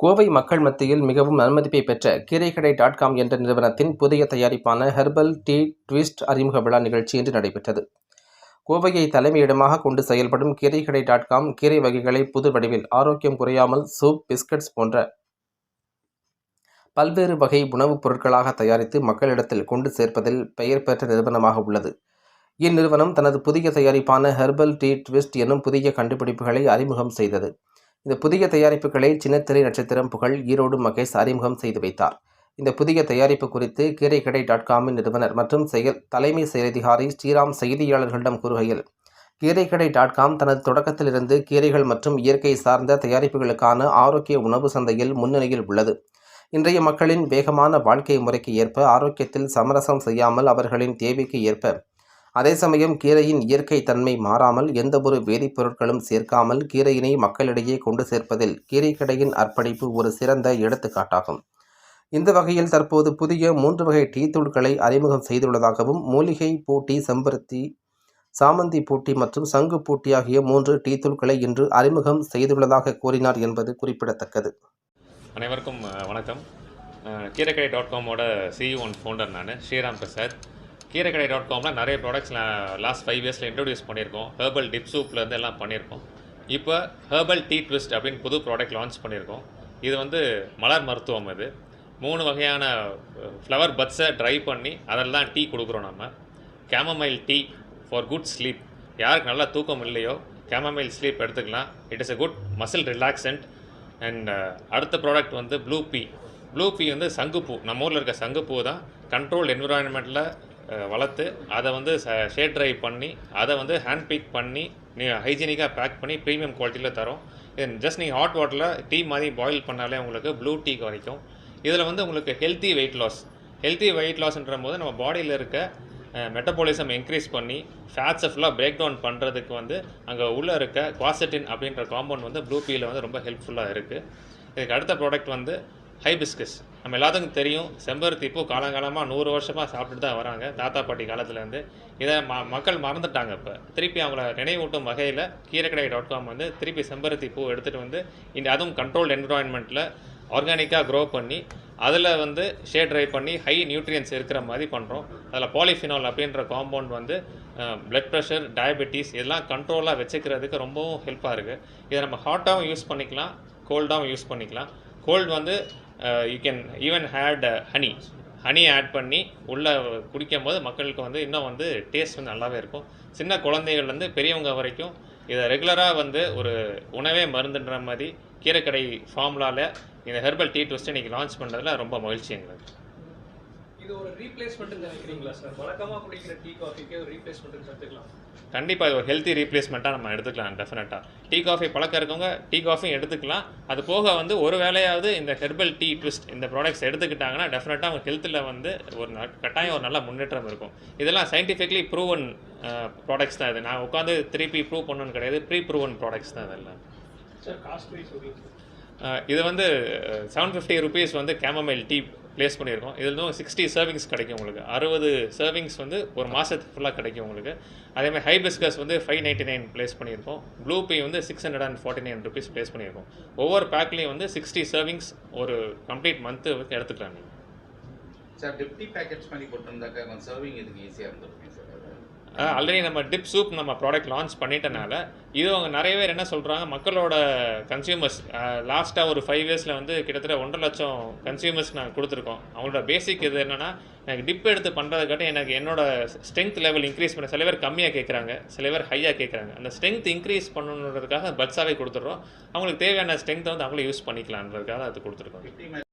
கோவை மக்கள் மத்தியில் மிகவும் நன்மதிப்பை பெற்ற கீரைக்கடை டாட் காம் என்ற நிறுவனத்தின் புதிய தயாரிப்பான ஹெர்பல் டீ ட்விஸ்ட் அறிமுக விழா நிகழ்ச்சி இன்று நடைபெற்றது. கோவையை தலைமையிடமாக கொண்டு செயல்படும் கீரைக்கடை டாட் காம் கீரை வகைகளை புது வடிவில் ஆரோக்கியம் குறையாமல் சூப் பிஸ்கட்ஸ் போன்ற பல்வேறு வகை உணவுப் பொருட்களாக தயாரித்து மக்களிடத்தில் கொண்டு சேர்ப்பதில் பெயர் பெற்ற நிறுவனமாக உள்ளது. இந்நிறுவனம் தனது புதிய தயாரிப்பான ஹெர்பல் டீ ட்விஸ்ட் எனும் புதிய கண்டுபிடிப்புகளை அறிமுகம் செய்தது. இந்த புதிய தயாரிப்புகளை சின்னத்திரை நட்சத்திரம் புகழ் ஈரோடு மகேஷ் அறிமுகம் செய்து வைத்தார். இந்த புதிய தயாரிப்பு குறித்து கீரைக்கடை டாட் காமின் நிறுவனர் மற்றும் செயல் தலைமை செயலதிகாரி ஸ்ரீராம் செய்தியாளர்களிடம் கூறுகையில் கீரைக்கடை டாட் காம் தனது தொடக்கத்திலிருந்து கீரைகள் மற்றும் இயற்கை சார்ந்த தயாரிப்புகளுக்கான ஆரோக்கிய உணவு சந்தையில் முன்னணியில் உள்ளது. இன்றைய மக்களின் வேகமான வாழ்க்கை முறைக்கு ஏற்ப ஆரோக்கியத்தில் சமரசம் செய்யாமல் அவர்களின் தேவைக்கு ஏற்ப அதே சமயம் கீரையின் இயற்கை தன்மை மாறாமல் எந்தவொரு வேதிப்பொருட்களும் சேர்க்காமல் கீரையினை மக்களிடையே கொண்டு சேர்ப்பதில் கீரைக்கடையின் அர்ப்பணிப்பு ஒரு சிறந்த எடுத்துக்காட்டாகும். இந்த வகையில் தற்போது புதிய மூன்று வகை டீ தூள்களை அறிமுகம் செய்துள்ளதாகவும் மூலிகை பூட்டி செம்பருத்தி சாமந்தி பூட்டி மற்றும் சங்கு பூட்டி ஆகிய மூன்று டீ தூள்களை இன்று அறிமுகம் செய்துள்ளதாக கூறினார் என்பது குறிப்பிடத்தக்கது. அனைவருக்கும் வணக்கம். கீரைக்கடை டாட் காமோட சிஇஓ அண்ட் ஃபவுண்டர் நான் ஸ்ரீராம் பிரசாத். கீரைக்கடை டாட் காமில் நிறைய ப்ராடக்ட்ஸ் லாஸ்ட் ஃபைவ் இயர்ஸில் இன்ட்ரடியூஸ் பண்ணியிருக்கோம். ஹேர்பல் டிப் சூப்லேருந்து எல்லாம் பண்ணியிருக்கோம். இப்போ ஹெர்பல் டீ ட்விஸ்ட் அப்படின்னு புது ப்ராடக்ட் லான்ச் பண்ணியிருக்கோம். இது வந்து மலர் மருத்துவம் இது. மூணு வகையான ஃப்ளவர் பட்ஸை ட்ரை பண்ணி அதில் தான் டீ கொடுக்குறோம் நம்ம. Chamomile tea for good sleep யாருக்கு நல்லா தூக்கம் இல்லையோ கேமமைல் ஸ்லீப் எடுத்துக்கலாம். It is a good muscle relaxant and அடுத்த ப்ராடக்ட் வந்து ப்ளூ பீ ப்ளூ பீ வந்து சங்குப்பூ. நம்ம ஊரில் இருக்க சங்குப்பூ தான் கண்ட்ரோல் என்விரான்மெண்ட்டில் வளர்த்து அதை வந்து ஷேட் ட்ரை பண்ணி அதை வந்து ஹேண்ட் பிக் பண்ணி நீ ஹைஜீனிக்காக பேக் பண்ணி ப்ரீமியம் குவாலிட்டியில் தரோம். இது ஜஸ்ட் நீங்கள் ஹாட் வாட்டரில் டீ மாதிரி பாயில் பண்ணாலே உங்களுக்கு ப்ளூ டீ கிடைக்கும். இதில் வந்து உங்களுக்கு healthy weight loss healthy weight லாஸ்ன்ற போது நம்ம பாடியில் இருக்க மெட்டபாலிசம் இன்க்ரீஸ் பண்ணி ஃபேட்ஸை ஃபுல்லாக பிரேக் டவுன் பண்ணுறதுக்கு வந்து அங்கே உள்ளே இருக்க குவாசட்டின் அப்படின்ற காம்பவுண்ட் வந்து ப்ளூ பீயில் வந்து ரொம்ப ஹெல்ப்ஃபுல்லாக இருக்குது இதுக்கு அடுத்த ப்ராடக்ட் வந்து ஹைபிஸ்கஸ். நம்ம எல்லாத்துக்கும் தெரியும் செம்பருத்தி பூ காலங்காலமாக நூறு வருஷமாக சாப்பிட்டுட்டு தான் வராங்க தாத்தா பாட்டி காலத்துலேருந்து. இதை ம மக்கள் மறந்துட்டாங்க இப்போ. திருப்பி அவங்கள நினைவூட்டும் வகையில் கீரைக்கடை டாட் காம் வந்து திருப்பி செம்பருத்தி பூ எடுத்துகிட்டு வந்து இந்த அதுவும் கண்ட்ரோல்டு என்விரான்மெண்ட்டில் ஆர்கானிக்காக க்ரோ பண்ணி அதில் வந்து ஷேட் ட்ரை பண்ணி ஹை நியூட்ரியன்ஸ் இருக்கிற மாதிரி பண்ணுறோம் அதில் பாலிஃபினால் அப்படின்ற காம்பவுண்ட் வந்து பிளட் ப்ரெஷர் டயபெட்டிஸ் இதெல்லாம் கண்ட்ரோலாக வச்சுக்கிறதுக்கு ரொம்பவும் ஹெல்ப்பாக இருக்குது இதை நம்ம ஹாட்டாகவும் யூஸ் பண்ணிக்கலாம் கோல்டாகவும் யூஸ் பண்ணிக்கலாம். கோல்டு வந்து you can even add honey honey add பண்ணி உள்ளே குடிக்கும் போது மக்களுக்கு வந்து இன்னும் வந்து டேஸ்ட் வந்து நல்லாவே இருக்கும். சின்ன குழந்தைகள்லேருந்து பெரியவங்க வரைக்கும் இதை ரெகுலராக வந்து ஒரு உணவே மருந்துன்ற மாதிரி கீரைக்கடை ஃபார்முலாவில் இந்த ஹெர்பல் டீ ட்விஸ்ட் இன்றைக்கி லான்ச் பண்ணுறதுல ரொம்ப மகிழ்ச்சி எங்களுக்கு. இது ஒரு ரீப்ளேஸ்மெண்ட் நினைக்கிறீங்களா சார் வழக்கமா குடிக்கிற டீ காஃபிக்கே ஒரு ரீப்ளேஸ்மெண்ட் எடுத்துக்கலாம் கண்டிப்பாக இது ஒரு ஹெல்த்தி ரீப்ளேஸ்மெண்ட்டாக நம்ம எடுத்துக்கலாம் டெஃபினட்டாக டீ காஃபி பழக்கம் இருக்கவங்க டீ காஃபியும் எடுத்துக்கலாம். அது போக வந்து ஒரு வேளையாவது இந்த ஹெர்பல் டீ ட்விஸ்ட் இந்த ப்ராடக்ட்ஸ் எடுத்துக்கிட்டாங்கன்னா டெஃபினட்டாக அவங்க ஹெல்த்தில் வந்து ஒரு கட்டாயம் ஒரு நல்ல முன்னேற்றம் இருக்கும். இதெல்லாம் சயின்டிஃபிக்லி ப்ரூவன் ப்ராடக்ட்ஸ் தான் இது. நான் உட்காந்து திருப்பி ப்ரூவ் பண்ணணும்னு கிடையாது. ப்ரீ ப்ரூவன் ப்ராடக்ட்ஸ் தான் இதெல்லாம். சார் காஸ்ட் வைஸ் இது வந்து செவன் ஃபிஃப்டி ருபீஸ் வந்து கேமமைல் டீ ப்ளேஸ் பண்ணியிருக்கோம். இதில் வந்து சிக்ஸ்டி சர்விங்ஸ் கிடைக்கும் உங்களுக்கு. அறுபது சர்விங்ஸ் வந்து ஒரு மாதத்துக்கு ஃபுல்லாக கிடைக்கும் உங்களுக்கு. அதேமாதிரி ஹைபிஸ்கஸ் வந்து ஃபைவ் நைன்ட்டி நைன் ப்ளேஸ் பண்ணியிருக்கோம். ப்ளூ பே வந்து six hundred and forty nine rupees place பண்ணியிருக்கோம். ஒவ்வொரு பேக்லேயும் வந்து சிக்ஸ்டி சர்விங்ஸ் ஒரு கம்ப்ளீட் மந்த்து எடுத்துக்கலாம் நீங்கள் சார் டிப்டி பேக்கெட்ஸ் பண்ணி போட்டிருந்தாக்கா கொஞ்சம் சர்விங் இதுக்கு ஈஸியாக இருந்திருக்கும் சார்? ஆல்ரெடி நம்ம டிப் சூப் நம்ம ப்ராடக்ட் லான்ச் பண்ணிட்டனால இது அவங்க நிறைய பேர் என்ன சொல்கிறாங்க மக்களோட கன்சியூமர்ஸ் லாஸ்ட்டாக ஒரு ஃபைவ் இயர்ஸில் வந்து கிட்டத்தட்ட ஒன்றரை லட்சம் கன்சியூமர்ஸ் நாங்கள் கொடுத்துருக்கோம். அவங்களோட பேசிக் இது என்னென்னா எனக்கு டிப் எடுத்து பண்ணுறதுக்காட்டி எனக்கு என்னோட ஸ்ட்ரென்த் லெவல் இன்க்ரீஸ் பண்ண சில பேர் கம்மியாக கேட்குறாங்க சில பேர் ஹையாக கேட்குறாங்க அந்த ஸ்ட்ரென்த் இன்க்ரீஸ் பண்ணணுன்றதுக்காக பட்ஸாகவே கொடுத்துட்றோம். அவங்களுக்கு தேவையான ஸ்ட்ரென்த்தை வந்து அவங்களே யூஸ் பண்ணிக்கலான்றதுக்காக அது கொடுத்துருக்கோம்.